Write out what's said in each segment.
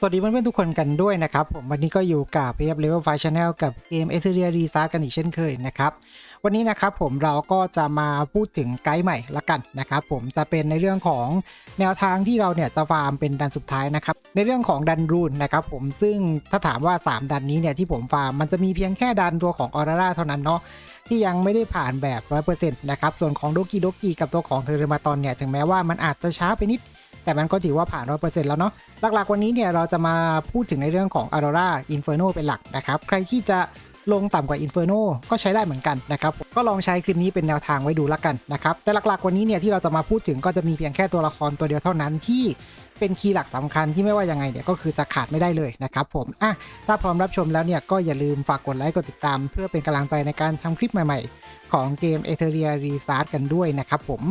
สวัสดีเพื่อนๆทุกคนกันด้วยนะครับ ผมวันนี้ก็อยู่กับเพียบเลเวลไฟชาแนลกับเกมเอเทเรียรีซาร์กันอีกเช่นเคยนะครับ วันนี้นะครับผมเราก็จะมาพูดถึงไกด์ใหม่ละกันนะครับผมจะเป็นในเรื่องของแนวทางที่เราเนี่ยจะฟาร์มเป็นดันสุดท้ายนะครับ ในเรื่องของดันรูนนะครับผมซึ่งถ้าถามว่า 3 ดันนี้เนี่ยที่ผมฟาร์มมันจะมีเพียงแค่ดันตัวของออร่าเท่านั้นเนาะที่ยังไม่ได้ผ่านแบบ 100%นะครับส่วนของโดกิโดกิกับตัวของเทอร์มาตอนเนี่ยถึงแม้ว่ามันอาจจะช้าไปนิด แต่มันก็ถือว่าผ่าน100%แล้วเนาะหลักๆวันนี้เนี่ยเราจะมาพูดถึงในเรื่องของ Aurora Inferno เป็นหลักนะครับใครที่จะลงต่ำกว่า Inferno ก็ใช้ได้เหมือนกันนะครับ ก็ลองใช้คลิปนี้เป็นแนวทางไว้ดูละกันนะครับ แต่หลักๆวันนี้เนี่ยที่เราจะมาพูดถึงก็จะมีเพียงแค่ตัวละครตัวเดียวเท่านั้นที่เป็นคีย์หลักสำคัญที่ไม่ว่ายังไงเนี่ยก็คือจะขาดไม่ได้เลยนะครับผมอะถ้าพร้อมรับชมแล้วเนี่ยก็อย่าลืมฝากกดไลค์กดติดตาม เพื่อเป็นกำลังใจในการทำคลิปใหม่ๆ ของเกม e t e r i a Restart กันด้วยนะครับผม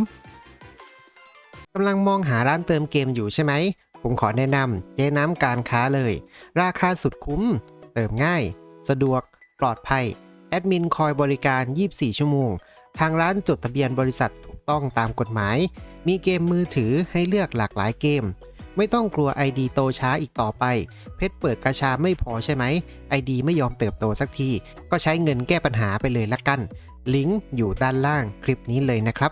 ำลังมองหาร้านเติมเกมอยู่ใช่ไหม ผมขอแนะนำเจ๊น้ำการค้าเลย ราคาสุดคุ้ม เติมง่าย สะดวก ปลอดภัย แอดมินคอยบริการ 24 ชั่วโมง ทางร้านจดทะเบียนบริษัทถูกต้องตามกฎหมาย มีเกมมือถือให้เลือกหลากหลายเกม ไม่ต้องกลัว ID โตช้าอีกต่อไป เพชรเปิดกระชาไม่พอใช่ไหม ID ไม่ยอมเติบโตสักที ก็ใช้เงินแก้ปัญหาไปเลยละกัน ลิงก์อยู่ด้านล่างคลิปนี้เลยนะครับ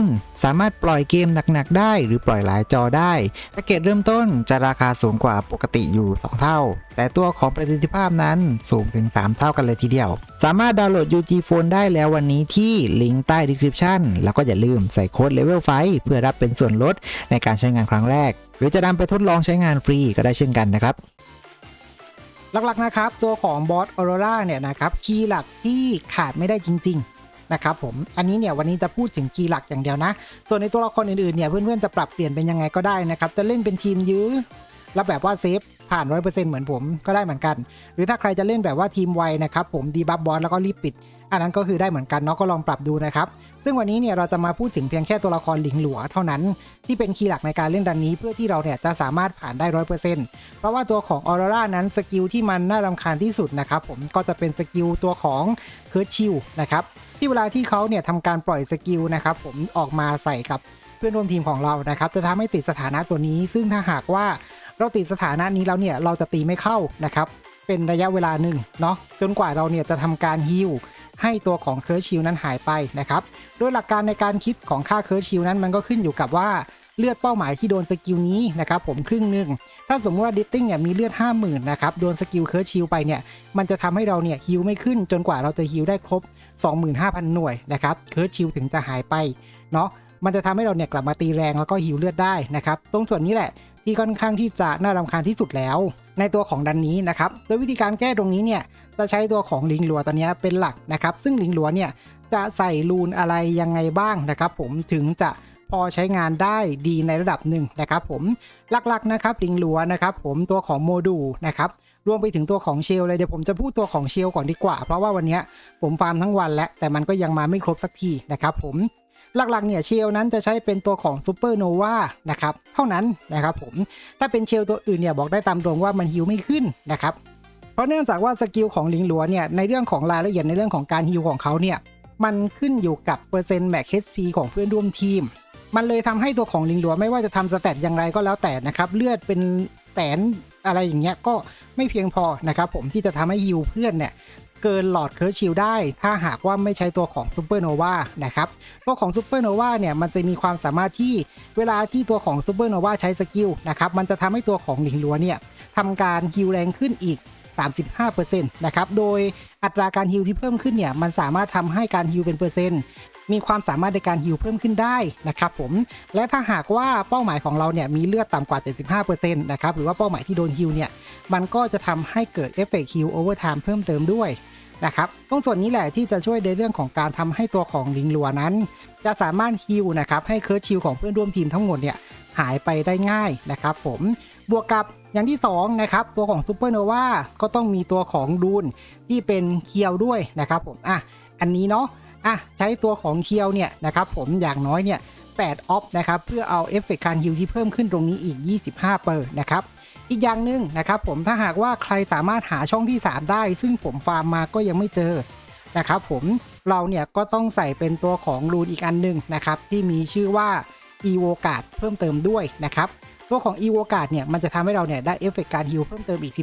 นสามารถปล่อยเกมหนักๆได้ หรือปล่อยหลายจอได้แพ็กเกจเริ่มต้นจะราคาสูงกว่าปกติอยู่ 2 เท่า แต่ตัวของประสิทธิภาพนั้นสูงถึง 3 เท่ากันเลยทีเดียว สามารถดาวน์โหลด UG Phone ได้แล้ววันนี้ที่ลิงก์ใต้ description แล้วก็อย่าลืมใส่โค้ด Level 5เพื่อรับเป็นส่วนลดในการใช้งานครั้งแรก หรือจะนำไปทดลองใช้งานฟรีก็ได้เช่นกันนะครับหลักๆนะครับ ตัวของบอสออโรราเนี่ยนะครับ คีย์หลักที่ขาดไม่ได้จริงๆ นะครับผมอันนี้เนี่ยวันนี้จะพูดถึงคีย์หลักอย่างเดียวนะ ส่วนในตัวละครอื่นๆเนี่ยเพื่อนๆจะปรับเปลี่ยนเป็นยังไงก็ได้นะครับจะเล่นเป็นทีมยื้อแล้วแบบว่าเซฟผ่าน 100%เหมือนผมก็ได้เหมือนกัน หรือถ้าใครจะเล่นแบบว่าทีมไวนะครับผมดีบัฟบอสแล้วก็รีบปิด อันนั้นก็คือได้เหมือนกันเนาะก็ลองปรับดูนะครับ ซึ่งวันนี้เนี่ยเราจะมาพูดถึงเพียงแค่ตัวละครหลิงหลัวเท่านั้น ที่เป็นคีย์หลักในการเล่นดันนี้ เพื่อที่เราเนี่ยจะสามารถผ่านได้ร้อยเปอร์เซ็นต์เพราะว่าตัวของออรรานั้นสกิลที่มันน่ารำคาญที่สุดนะครับผมก็จะเป็นสกิลตัวของเคิร์ชชิลนะครับที่เวลาที่เขาเนี่ยทำการปล่อยสกิลนะครับผมออกมาใส่กับเพื่อนร่วมทีมของเรานะครับจะทำให้ติดสถานะตัวนี้ ซึ่งถ้าหากว่าเราติดสถานะนี้แล้วเนี่ยเราจะตีไม่เข้านะครับเป็นระยะเวลาหนึ่งเนาะจนกว่าเราเนี่ยจะทำการฮิล ให้ตัวของเคิร์ชิลนั้นหายไปนะครับโดยหลักการในการคิดของค่าเคิร์ชิลนั้นมันก็ขึ้นอยู่กับว่าเลือดเป้าหมายที่โดนสกิลนี้นะครับผมครึ่งหนึ่งถ้าสมมติว่าดิตติ้งเนี่ยมีเลือด 50,000นะครับโดนสกิลเคิร์ชิลไปเนี่ยมันจะทำให้เราเนี่ยฮิลไม่ขึ้นจนกว่าเราจะฮิลได้ครบ 25,000 หน่วยนะครับเคิร์ชิลถึงจะหายไปเนาะมันจะทำให้เราเนี่ยกลับมาตีแรงแล้วก็ฮิลเลือดได้นะครับตรงส่วนนี้แหละที่ค่อนข้างที่จะน่ารำคาญที่สุดแล้ว ในตัวของดันนี้นะครับโดยวิธีการแก้ตรงนี้เนี่ย จะใช้ตัวของลิงหลัวตัวนี้เป็นหลักนะครับ ซึ่งลิงหลัวเนี่ยจะใส่รูนอะไรยังไงบ้างนะครับผมถึงจะพอใช้งานได้ดีในระดับหนึ่งนะครับผมหลักๆนะครับลิงหลัวนะครับผมตัวของโมดูลนะครับรวมไปถึงตัวของเชลเลยเดี๋ยวผมจะพูดตัวของเชลก่อนดีกว่า เพราะว่าวันนี้ผมฟาร์มทั้งวันแล้วแต่มันก็ยังมาไม่ครบสักทีนะครับผมหลักๆเนี่ยเชลนั้นจะใช้เป็นตัวของซูเปอร์โนวานะครับเท่านั้นนะครับผมถ้าเป็นเชลตัวอื่นเนี่ยบอกได้ตามตรงว่ามันฮิวไม่ขึ้นนะครับ ราะเนื่องจากว่าสกิลของลิงหลัวเนี่ยในเรื่องของรายละเอียดในเรื่องของการฮิวของเขาเนี่ยมันขึ้นอยู่กับเปอร์เซ็นต์แม็ก HP ของเพื่อนร่วมทีม มันเลยทำให้ตัวของลิงหลัวไม่ว่าจะทำสแตทอย่างไรก็แล้วแต่นะครับเลือดเป็นแสนอะไรอย่างเงี้ยก็ไม่เพียงพอนะครับผมที่จะทำให้ฮิวเพื่อนเนี่ยเกินหลอดเคิร์ชิลได้ ถ้าหากว่าไม่ใช้ตัวของซูเปอร์โนวานะครับ ตัวของซูเปอร์โนวาเนี่ยมันจะมีความสามารถที่เวลาที่ตัวของซูเปอร์โนวาใช้สกิลนะครับ มันจะทำให้ตัวของหลิงลัวเนี่ยทำการฮิลแรงขึ้นอีก 35%นะครับ โดยอัตราการฮิลที่เพิ่มขึ้นเนี่ยมันสามารถทำให้การฮิลเป็นเปอร์เซ็นต์มีความสามารถในการฮิลเพิ่มขึ้นได้นะครับผม และถ้าหากว่าเป้าหมายของเราเนี่ยมีเลือดต่ำกว่า 75%นะครับหรือว่าเป้าหมายที่โดนฮิลเนี่ยมันก็จะทำให้เกิดเอฟเฟกต์ฮิลโอเวอร์ไทม์เพิ่มเติมด้วยนะครับตรงส่วนนี้แหละที่จะช่วยในเรื่องของการทำให้ตัวของลิงลัวนั้น จะสามารถฮิลนะครับให้เคิร์ชิลของเพื่อนร่วมทีมทั้งหมดเนี่ยหายไปได้ง่ายนะครับผมบวกกับ อย่างที่2นะครับตัวของซูเปอร์โนวาก็ต้องมีตัวของดูนที่เป็นเคียวด้วยนะครับผมอะอันนี้เนาะอะใช้ตัวของเคียวเนี่ยนะครับผมอย่างน้อยเนี่ย8ออฟนะครับเพื่อเอาเอฟเฟกต์การฮิลที่เพิ่มขึ้นตรงนี้อีก 25 เปอร์นะครับอีกอย่างหนึ่งนะครับผมถ้าหากว่าใครสามารถหาช่องที่ 3 ได้ ซึ่งผมฟาร์มมาก็ยังไม่เจอนะครับผมเราเนี่ยก็ต้องใส่เป็นตัวของรูนอีกอันหนึ่งนะครับที่มีชื่อว่า e v o c a r d เพิ่มเติมด้วยนะครับตัวของ e v o c a r d เนี่ยมันจะทำให้เราเนี่ยได้เอฟเฟกต์การฮิลเพิ่มเติมอีก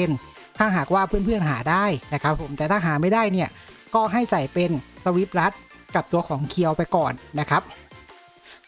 12%ถ้าหากว่าเพื่อนๆหาได้นะครับผมแต่ถ้าหาไม่ได้เนี่ยก็ให้ใส่เป็นสวิปรัดกับตัวของเคียวไปก่อนนะครับ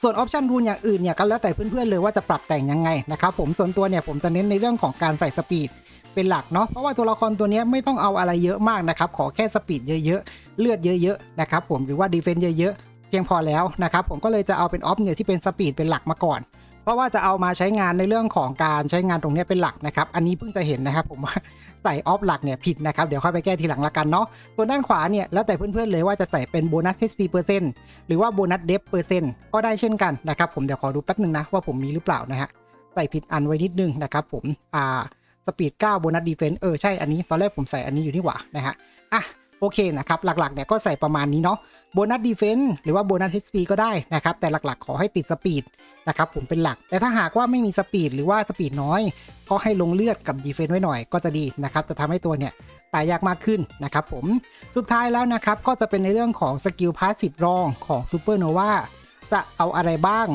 ส่วนออปชันรูนอย่างอื่นเนี่ยก็แล้วแต่เพื่อนๆเลยว่าจะปรับแต่งยังไงนะครับผมส่วนตัวเนี่ยผมจะเน้นในเรื่องของการใส่สปีดเป็นหลักเนาะเพราะว่าตัวละครตัวนี้ไม่ต้องเอาอะไรเยอะมากนะครับ ขอแค่สปีดเยอะๆ เลือดเยอะๆ นะครับผมหรือว่าดีเฟนซ์เยอะๆ พียงพอแล้วนะครับผมก็เลยจะเอาเป็นออฟเนี่ยที่เป็นสปีดเป็นหลักมาก่อน เพราะว่าจะเอามาใช้งานในเรื่องของการใช้งานตรงนี้เป็นหลักนะครับ อันนี้เพิ่งจะเห็นนะครับผมว่าใส่ออฟหลักเนี่ยผิดนะครับ เดี๋ยวค่อยไปแก้ทีหลังละกันเนาะส่วนด้านขวาเนี่ยแล้วแต่เพื่อนๆเลยว่าจะใส่เป็นโบนัส HP เปอร์เซ็นต์หรือว่าโบนัสเดฟเปอร์เซ็นต์ก็ได้เช่นกันนะครับผมเดี๋ยวขอดูแป๊บหนึ่งนะว่าผมมีหรือเปล่านะฮะใส่ผิดอันไว้นิดนึงนะครับผมอ่าสปีด9โบนัสดีเฟนต์เออใช่อันนี้ตอนแรกผมใส่อันนี้อยู่นี่หว่านะฮะอะโอเคนะครับหลักๆเนี่ยก็ใส่ประมาณนี้เนาะ โบนัสดีเฟนต์หรือว่าโบนัส HP ก็ได้นะครับ แต่หลักๆ ขอให้ติดสปีดนะครับผมเป็นหลัก แต่ถ้าหากว่าไม่มีสปีดหรือว่าสปีดน้อย ก็ให้ลงเลือดกับดีเฟนต์ไว้หน่อยก็จะดีนะครับ จะทำให้ตัวเนี่ยตายยากมากขึ้นนะครับผม สุดท้ายแล้วนะครับ ก็จะเป็นในเรื่องของสกิลพาสซีฟรองของซูเปอร์โนวาจะเอาอะไรบ้าง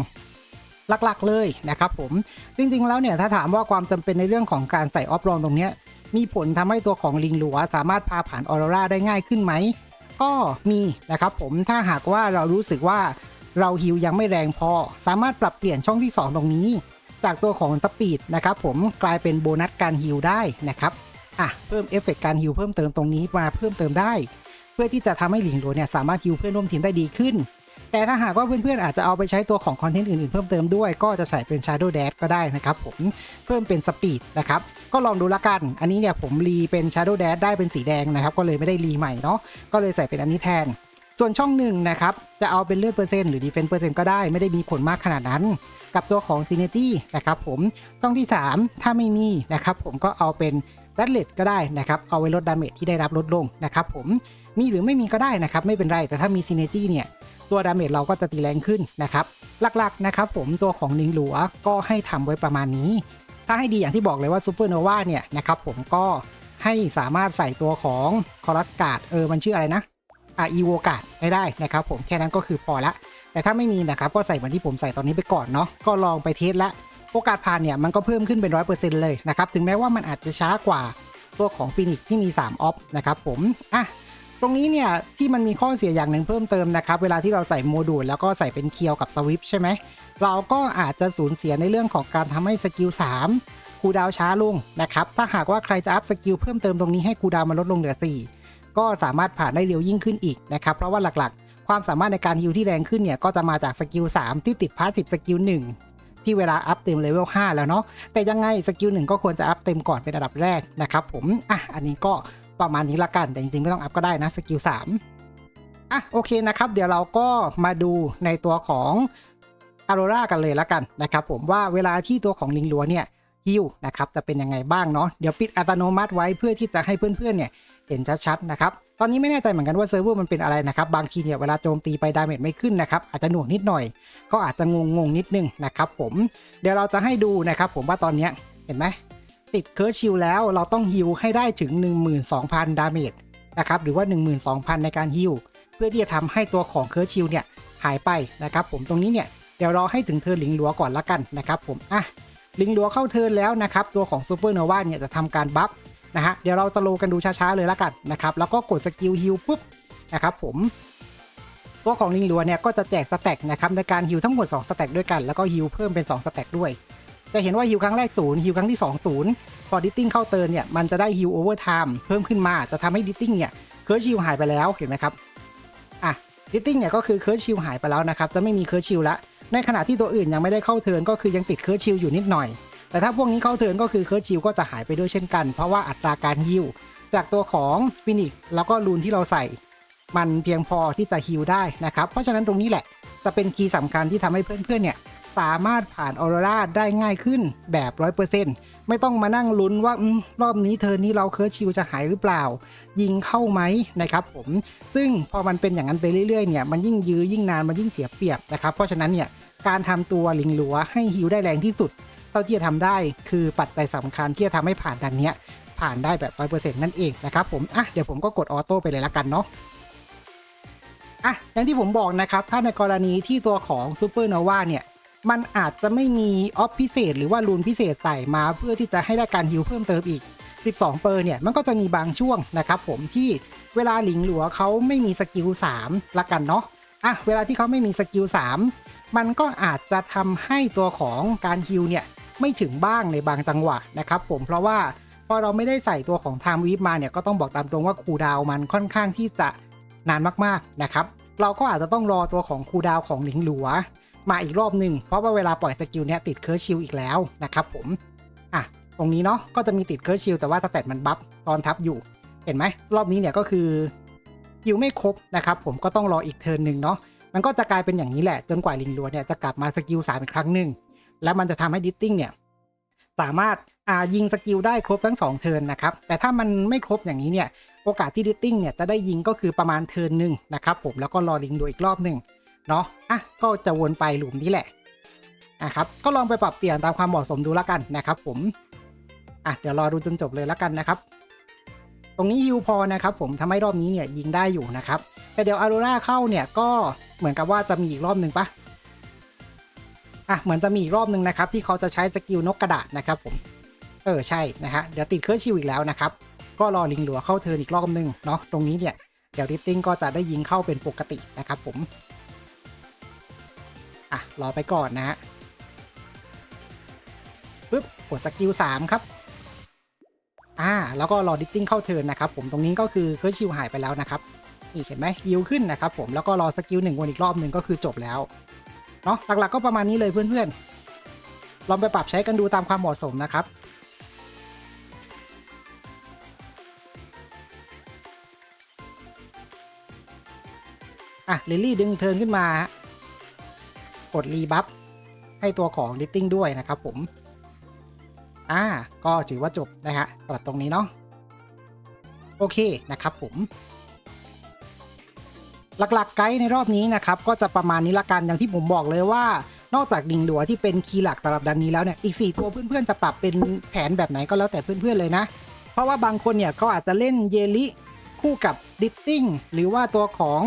หลักๆเลยนะครับผม จริงๆแล้วเนี่ยถ้าถามว่าความจำเป็นในเรื่องของการใส่ออฟรองตรงนี้มีผลทำให้ตัวของลิงหลัวสามารถพาผ่านออโรราได้ง่ายขึ้นไหม ก็มีนะครับผมถ้าหากว่าเรารู้สึกว่าเราฮิวยังไม่แรงพอ สามารถปรับเปลี่ยนช่องที่ 2 ตรงนี้ จากตัวของสปีดนะครับผมกลายเป็นโบนัสการฮิวได้นะครับอะเพิ่มเอฟเฟกต์การฮิวเพิ่มเติมตรงนี้มาเพิ่มเติมได้ เพื่อที่จะทำให้หลิงโดเนี่ยสามารถฮิวเพื่อนร่วมทีมได้ดีขึ้น แต่ถ้าหากว่าเพื่อนๆอาจจะเอาไปใช้ตัวของคอนเทนต์อื่นๆเพิ่มเติมด้วยก็จะใส่เป็น Shadow Dash ก็ได้นะครับผมเพิ่มเป็นสปีดนะครับก็ลองดูละกัน อันนี้เนี่ยผมรีเป็น Shadow Dash ได้เป็นสีแดงนะครับก็เลยไม่ได้รีใหม่เนาะก็เลยใส่เป็นอันนี้แทน ส่วนช่องหนึ่งนะครับจะเอาเป็นเลือดเปอร์เซ็นต์หรือดีเฟนต์เปอร์เซ็นต์ก็ได้ไม่ได้มีผลมากขนาดนั้น กับตัวของ s y n e r g y นะครับผมช่องที่ 3 ถ้าไม่มีนะครับผมก็เอาเป็นดัตเลตก็ได้นะครับเอาไว้ลดดาเมจที่ได้รับลดลงนะครับผมมีหรือไม่มีก็ได้นะครับไม่เป็นไรแต่ถ้ามีซีเนจี้เนี่ย ตัวดาเมจเราก็จะตีแรงขึ้นนะครับ หลักๆนะครับผมตัวของนิงหลัวก็ให้ทำไว้ประมาณนี้ ถ้าให้ดีอย่างที่บอกเลยว่าซูเปอร์โนวาเนี่ยนะครับผมก็ให้สามารถใส่ตัวของคอรัสการ์ดเออมันชื่ออะไรนะอะอีโวการ์ดไม่ได้นะครับผมแค่นั้นก็คือพอละแต่ถ้าไม่มีนะครับก็ใส่เหมือนที่ผมใส่ตอนนี้ไปก่อนเนาะก็ลองไปเทสละโอกาสผ่านเนี่ยมันก็เพิ่มขึ้นเป็นร้อยเปอร์เซ็นต์เลยนะครับ ถึงแม้ว่ามันอาจจะช้ากว่าตัวของฟินิกที่มี 3 ออฟนะครับผม อะ ตรงนี้เนี่ยที่มันมีข้อเสียอย่างหนึ่งเพิ่มเติมนะครับ เวลาที่เราใส่โมดูลแล้วก็ใส่เป็นเคียวกับสวิปใช่ไหมเราก็อาจจะสูญเสียในเรื่องของการทำให้สกิล3คูดาวช้าลงนะครับ ถ้าหากว่าใครจะอัพสกิลเพิ่มเติมตรงนี้ให้คูดาวมันลดลงเหลือ 4 ก็สามารถผ่านได้เร็วยิ่งขึ้นอีกนะครับ เพราะว่าหลักๆ ความสามารถในการฮิวที่แรงขึ้นเนี่ยก็จะมาจากสกิล3ที่ติดพาสซีฟสกิล1ที่เวลาอัพเต็มเลเวล5แล้วเนาะแต่ยังไงสกิลหนึ่งก็ควรจะอัพเต็มก่อนเป็นอันดับแรกนะครับผมอะอันนี้ก็ ประมาณนี้ละกัน แต่จริงๆ ไม่ต้องอัพก็ได้นะสกิล3อะโอเคนะครับ เดี๋ยวเราก็มาดูในตัวของอ r โรรากันเลยละกันนะครับผมว่าเวลาที่ตัวของลิงลัวเนี่ยฮิวนะครับจะเป็นยังไงบ้างเนาะเดี๋ยวปิดอัตโนมัติไว้เพื่อที่จะให้เพื่อนๆเนี่ยเห็นชัดๆนะครับตอนนี้ไม่แน่ใจเหมือนกันว่าเซิร์ฟเวอร์มันเป็นอะไรนะครับ บางทีเนี่ยเวลาโจมตีไปดาเมจไม่ขึ้นนะครับ อาจจะหน่วงนิดหน่อย ก็อาจจะงงงนิดนึงนะครับผม เดี๋ยวเราจะให้ดูนะครับผมว่าตอนเนี้ยเห็นไหม ติดเคิร์ชิลแล้วเราต้องฮิลให้ได้ถึง 12,000 ดาเมจนะครับหรือว่า 12,000 ในการฮิลเพื่อที่จะทำให้ตัวของเคิร์ชิลเนี่ยหายไปนะครับผมตรงนี้เนี่ยเดี๋ยวรอให้ถึงเทิร์นหลิงหลัวก่อนละกันนะครับผมอะลิงหลัวเข้าเทิร์นแล้วนะครับตัวของซูเปอร์โนวาเนี่ยจะทำการบัฟนะฮะเดี๋ยวเราตะโลกันดูช้าๆเลยละกันนะครับแล้วก็กดสกิลฮิลปุ๊บนะครับผมตัวของลิงลัวเนี่ยก็จะแจกสแต็กนะครับในการฮิวทั้งหมด2สแต็กด้วยกันแล้วก็ฮิวเพิ่มเป็น2สแต็กด้วย จะเห็นว่าฮิวครั้งแรกศูนย์ฮิวครั้งที่2ศูนย์พอดิตติ้งเข้าเติร์นเนี่ยมันจะได้ฮิวโอเวอร์ไทม์เพิ่มขึ้นมาจะทำให้ดิตติ้งเนี่ยเคิร์ชิวหายไปแล้วเห็นไหมครับอะดิตติ้งเนี่ยก็คือเคิร์ชิวหายไปแล้วนะครับจะไม่มีเคิร์ชิวละในขณะที่ตัวอื่นยังไม่ได้เข้าเทิร์นก็คือยังติดเคิร์ชิวอยู่นิดหน่อย แต่ถ้าพวกนี้เข้าเทิร์นก็คือเคิร์ชิวก็จะหายไปด้วยเช่นกัน เพราะว่าอัตราการฮิวจากตัวของฟินิกแล้วก็รูนที่เราใส่ มันเพียงพอที่จะฮิลได้นะครับเพราะฉะนั้นตรงนี้แหละจะเป็นคีย์สำคัญที่ทำให้เพื่อนๆเนี่ย สามารถผ่านออโรราได้ง่ายขึ้นแบบ100%ไม่ต้องมานั่งลุ้นว่าอรอบนี้เธอนี้เราเคิร์ชิลจะหายหรือเปล่า ยิงเข้าไหมนะครับผมซึ่งพอมันเป็นอย่างนั้นไปเรื่อยๆเนี่ยมันยิ่งยื้อยิ่งนานมันยิ่งเสียเปรียบนะครับเพราะฉะนั้นเนี่ยการทำตัวลิงหลัวให้ฮิลได้แรงที่สุด เท่าที่จะทำได้คือปัจจัยสำคัญที่จะทำให้ผ่านดันเนี้ยผ่านได้แบบ100%นั่นเองนะครับผมอะเดี๋ยวผมก็กดออโต้ไปเลยละกันเนาะอะอย่างที่ผมบอกนะครับ ถ้าในกรณีที่ตัวของซูเปอร์โนวาเนี่ย มันอาจจะไม่มีออฟพิเศษ หรือว่ารูนพิเศษใส่มาเพื่อที่จะให้ได้การฮิลเพิ่มเติมอีก 12 เปอร์เนี่ย มันก็จะมีบางช่วงนะครับผมที่เวลาหลิงหลัวเขาไม่มีสกิล3ละกันเนาะอะเวลาที่เขาไม่มีสกิล3มันก็อาจจะทำให้ตัวของการฮิลเนี่ยไม่ถึงบ้างในบางจังหวะนะครับผมเพราะว่าพอเราไม่ได้ใส่ตัวของ Time Weave มาเนี่ยก็ต้องบอกตามตรงว่าคูดาวมันค่อนข้างที่จะนานมากๆนะครับเราก็อาจจะต้องรอตัวของคูดาวของหลิงหลัว มาอีกรอบหนึ่งเพราะว่าเวลาปล่อยสกิลเนี้ยติดเคิร์ชิลอีกแล้วนะครับผม อะ ตรงนี้เนาะก็จะมีติดเคิร์ชิลแต่ว่าสแตทมันบัฟตอนทับอยู่ เห็นไหมรอบนี้เนี่ยก็คือฮิลไม่ครบนะครับผมก็ต้องรออีกเทิร์นหนึ่งเนาะมันก็จะกลายเป็นอย่างนี้แหละ จนกว่าลิงลัวเนี่ยจะกลับมาสกิลสามอีกครั้งหนึ่งแล้วมันจะทำให้ดิตติ้งเนี่ยสามารถอ่ายิงสกิลได้ครบทั้งสองเทิร์นนะครับ แต่ถ้ามันไม่ครบอย่างนี้เนี่ย โอกาสที่ดิตติ้งเนี่ยจะได้ยิงก็คือประมาณเทิร์นหนึ่งนะครับผม แล้วก็รอลิงดูอีกรอบหนึ่ง เนาะอะก็จะวนไปหลุมนี้แหละนะครับก็ลองไปปรับเปลี่ยนตามความเหมาะสมดูแล้วกันนะครับ ผมอะเดี๋ยวรอดูจนจบเลยแล้วกันนะครับ ตรงนี้ฮิวพอนะครับ ผมทำให้รอบนี้เนี่ยยิงได้อยู่นะครับ แต่เดี๋ยวอารูราเข้าเนี่ยก็เหมือนกับว่าจะมีอีกรอบหนึ่งปะอะเหมือนจะมีอีกรอบหนึ่งนะครับ ที่เขาจะใช้สกิลนกกระดาษนะครับ ผม เออใช่นะฮะเดี๋ยวติดเครื่องชิวอีกแล้วนะครับ ก็รอลิงหลัวเข้าเทินอีกรอบหนึ่งเนาะตรงนี้เนี่ยเดี๋ยวดิตติ้งก็จะได้ยิงเข้าเป็นปกตินะครับ ผม อะ รอไปก่อนนะฮะปึ๊บกดสกิลสามครับ อ่า แล้วก็รอดิตติ้งเข้าเทิร์นนะครับ ผมตรงนี้ก็คือเคอรื่องชิวหายไปแล้วนะครับนี่เห็นไหมยิวขึ้นนะครับผมแล้วก็รอสกิลหนึ่งวนอีกรอบหนึ่งก็คือจบแล้วเนาะหลักๆก็ประมาณนี้เลยเพื่อนๆ ลองไปปรับใช้กันดูตามความเหมาะสมนะครับอะลิลลี่ดึงเทิร์นขึ้นมา กดรีบัฟให้ตัวของดิตติ้งด้วยนะครับผม อ่า ก็ถือว่าจบนะฮะสำหรับตรงนี้เนาะ โอเคนะครับผม หลักๆไกด์ในรอบนี้นะครับ ก็จะประมาณนี้ละกันอย่างที่ผมบอกเลยว่านอกจากดิงหลัวที่เป็นคีย์หลักสำหรับดันนี้แล้วเนี่ย อีก 4 ตัวเพื่อนๆจะปรับเป็นแผนแบบไหนก็แล้วแต่เพื่อนๆเลยนะ เพราะว่าบางคนเนี่ยก็อาจจะเล่นเยลิคู่กับดิตติ้งหรือว่าตัวของ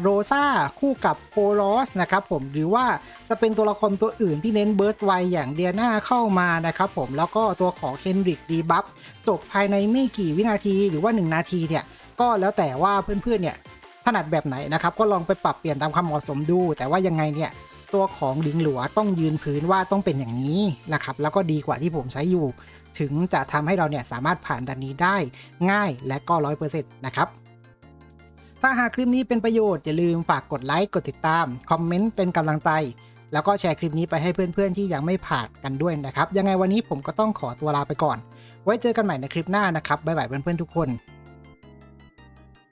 โรซาคู่กับโพลอสนะครับผมหรือว่าจะเป็นตัวละครตัวอื่นที่เน้นเบิร์ดไวอย่างเดียนาเข้ามานะครับผมแล้วก็ตัวของเคนริกดีบัฟจบภายในไม่กี่วินาทีหรือว่า 1 นาทีเนี่ย ก็แล้วแต่ว่าเพื่อนๆเนี่ยถนัดแบบไหนนะครับ ก็ลองไปปรับเปลี่ยนตามความเหมาะสมดู แต่ว่ายังไงเนี่ย ตัวของลิงหลัวต้องยืนพื้นว่าต้องเป็นอย่างนี้นะครับแล้วก็ดีกว่าที่ผมใช้อยู่ ถึงจะทำให้เราเนี่ยสามารถผ่านดันนี้ได้ง่ายและก็ร้อยเปอร์เซ็นต์นะครับ ถ้าหากคลิปนี้เป็นประโยชน์อย่าลืมฝากกดไลค์กดติดตาม คอมเมนต์เป็นกำลังใจ แล้วก็แชร์คลิปนี้ไปให้เพื่อนๆ ที่ยังไม่ผ่านกันด้วยนะครับ ยังไงวันนี้ผมก็ต้องขอตัวลาไปก่อน ไว้เจอกันใหม่ในคลิปหน้านะครับบ๊ายบายเพื่อนๆทุกคน